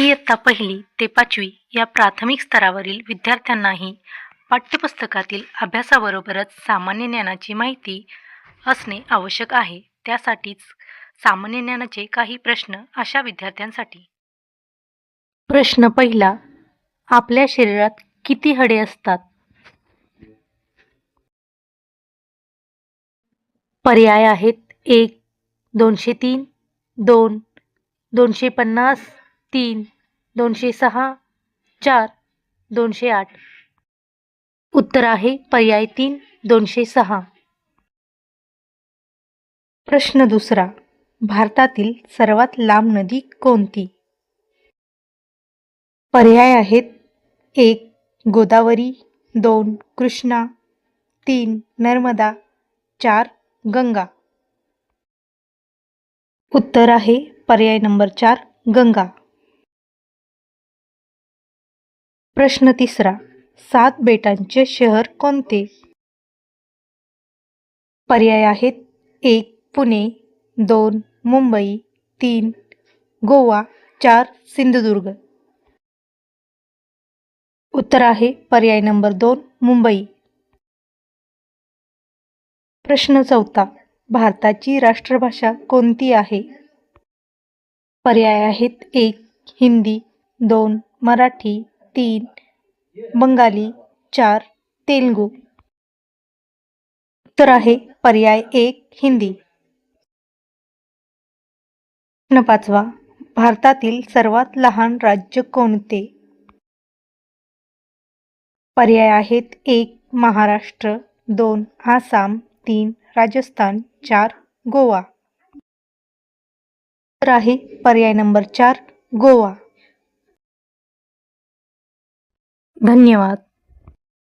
इयत्ता पहिली ते पाचवी या प्राथमिक स्तरावरील विद्यार्थ्यांनाही पाठ्यपुस्तकातील अभ्यासाबरोबरच सामान्य ज्ञानाची माहिती असणे आवश्यक आहे. त्यासाठीच सामान्य ज्ञानाचे काही प्रश्न अशा विद्यार्थ्यांसाठी. प्रश्न पहिला आपल्या शरीरात किती हडे असतात? पर्याय आहेत एक दोनशे तीन दोन दोनशे पन्नास तीन. दोनशे सहा चार दोनशे आठ. उत्तर आहे पर्याय तीन दोनशे सहा. प्रश्न दुसरा भारतातील सर्वात लांब नदी कोणती? पर्याय आहेत एक गोदावरी दोन कृष्णा तीन नर्मदा चार गंगा. उत्तर आहे पर्याय नंबर चार गंगा. प्रश्न तिसरा सात बेटांचे शहर कोणते? पर्याय आहेत एक पुणे दोन मुंबई तीन गोवा चार सिंधुदुर्ग. उत्तर आहे पर्याय नंबर दोन मुंबई. प्रश्न चौथा भारताची राष्ट्रभाषा कोणती आहे? पर्याय आहेत एक हिंदी दोन मराठी तीन बंगाली चार तेलगू. उत्तर आहे पर्याय एक हिंदी. प्रश्न पाचवा भारतातील सर्वात लहान राज्य कोणते? पर्याय आहेत एक महाराष्ट्र दोन आसाम तीन राजस्थान चार गोवा. तर आहे पर्याय नंबर चार गोवा. धन्यवाद